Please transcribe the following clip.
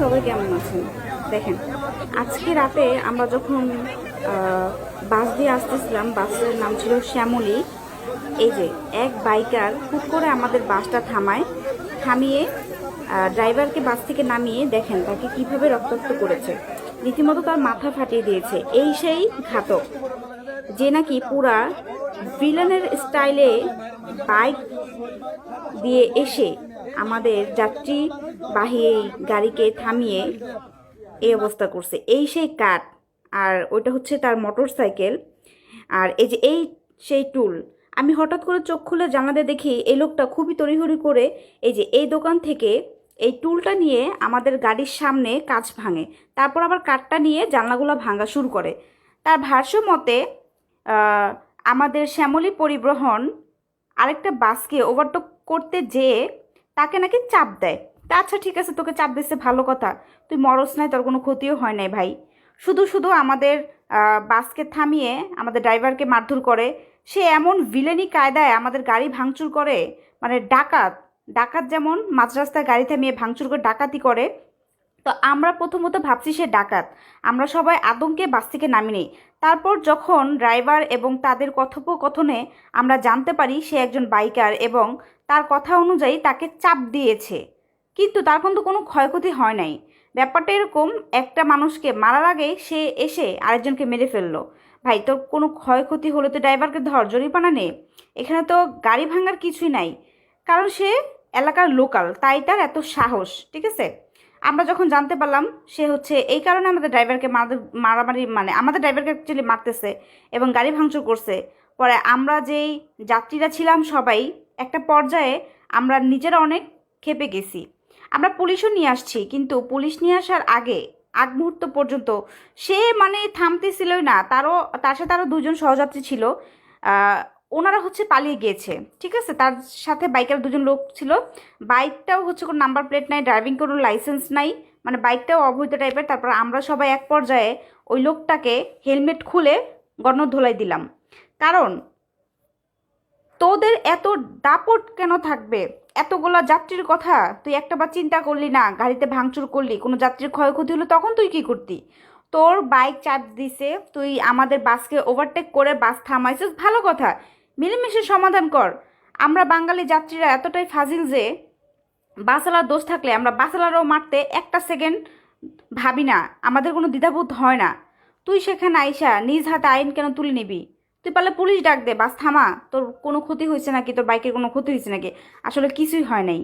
সবাই কেমন আছেন? দেখেন, আজকে রাতে আমরা যখন বাস দিয়ে আসতেছিলাম, বাসের নাম ছিল শ্যামলী। এই যে এক বাইকার হুট করে আমাদের বাসটা থামায়, থামিয়ে ড্রাইভারকে বাস থেকে নামিয়ে দেখেন তাকে কীভাবে রক্তাক্ত করেছে। রীতিমতো তার মাথা ফাটিয়ে দিয়েছে। এই সেই ঘাতক, যে নাকি পুরা ভিলেনের স্টাইলে বাইক দিয়ে এসে আমাদের যাত্রী বাহী গাড়িকে থামিয়ে এই অবস্থা করছে। এই সেই কাঠ আর ওইটা হচ্ছে তার মোটর সাইকেল আর এই যে এই সেই টুল, আমি হঠাৎ করে চোখ খুলে জানাতে দেখি এই লোকটা খুবই তড়িহড়ি করে এই যে এই দোকান থেকে এই টুলটা নিয়ে আমাদের গাড়ির সামনে কাজ ভাঙে। তারপর আবার কাঠটা নিয়ে জানলাগুলো ভাঙা শুরু করে। তার ভাষ্য মতে আমাদের শ্যামলী পরিবহন আরেকটা বাসকে ওভারটেক করতে যেয়ে তাকে নাকি চাপ দেয়। তা আচ্ছা ঠিক আছে, তোকে চাপ দিচ্ছে, ভালো কথা। তুই মরস নাই, তোর কোনো ক্ষতিও হয় নাই ভাই। শুধু শুধু আমাদের বাসকে থামিয়ে আমাদের ড্রাইভারকে মারধর করে। সে এমন ভিলেনি কায়দায় আমাদের গাড়ি ভাঙচুর করে মানে ডাকাত ডাকাত যেমন মাঝ রাস্তায় গাড়ি থামিয়ে ভাঙচুর করে, ডাকাতি করে তো আমরা প্রথমত ভাবছি সে ডাকাত। আমরা সবাই আতঙ্কে বাস থেকে নামি নেই। তারপর যখন ড্রাইভার এবং তাদের কথোপকথনে আমরা জানতে পারি সে একজন বাইকার এবং তার কথা অনুযায়ী তাকে চাপ দিয়েছে। কিন্তু তার কিন্তু কোনো ক্ষয়ক্ষতি হয় নাই। ব্যাপারটা এরকম, একটা মানুষকে মারার আগে সে এসে আরেকজনকে মেরে ফেলল। ভাই তোর কোনো ক্ষয়ক্ষতি হলে তো ড্রাইভারকে ধর, জরিমানা নে। এখানে তো গাড়ি ভাঙার কিছুই নাই। কারণ সে এলাকার লোকাল, তাই তার এত সাহস, ঠিক আছে? আমরা যখন জানতে পারলাম সে হচ্ছে এই কারণে আমাদের ড্রাইভারকে মারামারি মানে আমাদের ড্রাইভারকে অ্যাকচুয়ালি মারতেছে এবং গাড়ি ভাঙচুর করছে। পরে আমরা যেই যাত্রীরা ছিলাম সবাই, একটা পর্যায়ে আমরা নিজেরা অনেক খেপে গেছি। আমরা পুলিশও নিয়ে আসছি, কিন্তু পুলিশ নিয়ে আসার আগে, আগ মুহূর্ত পর্যন্ত সে মানে থামতেছিলই না। তারও, তার সাথে আরও দুজন সহযাত্রী ছিল। ওনারা হচ্ছে পালিয়ে গিয়েছে, ঠিক আছে? তার সাথে বাইকের দুজন লোক ছিল। বাইকটাও হচ্ছে কোনো নাম্বার প্লেট নাই ড্রাইভিং কোনো লাইসেন্স নাই। মানে বাইকটাও অবৈধ টাইপের তারপর আমরা সবাই এক পর্যায়ে ওই লোকটাকে হেলমেট খুলে গণ ধোলাই দিলাম। কারণ তোদের এত দাপট কেন থাকবে? এতগুলা যাত্রীর কথা তুই একটা বার চিন্তা করলি না, গাড়িতে ভাঙচুর করলি, কোনো যাত্রীর ক্ষয়ক্ষতি হলো তখন তুই কি করতি? তোর বাইক চাপ দিছে, তুই আমাদের বাসকে ওভারটেক করে বাস থামাইছিস, ভালো কথা। মিলেমিশে সমাধান কর। আমরা বাঙালি যাত্রীরা এতটাই ফাজিল যে বাসালার দোষ থাকলে আমরা বাসালারও মারতে একটা সেকেন্ড ভাবি না। আমাদের কোনো দ্বিধাবোধ হয় না। তুই সেখানে আইসা নিজ হাতে আইন কেন তুলে নিবি? তুই পারলে পুলিশ ডাক দে বাস থামা। তোর কোনো ক্ষতি হয়েছে নাকি? তোর বাইকের কোনো ক্ষতি হয়েছে নাকি? আসলে কিছুই হয় নাই।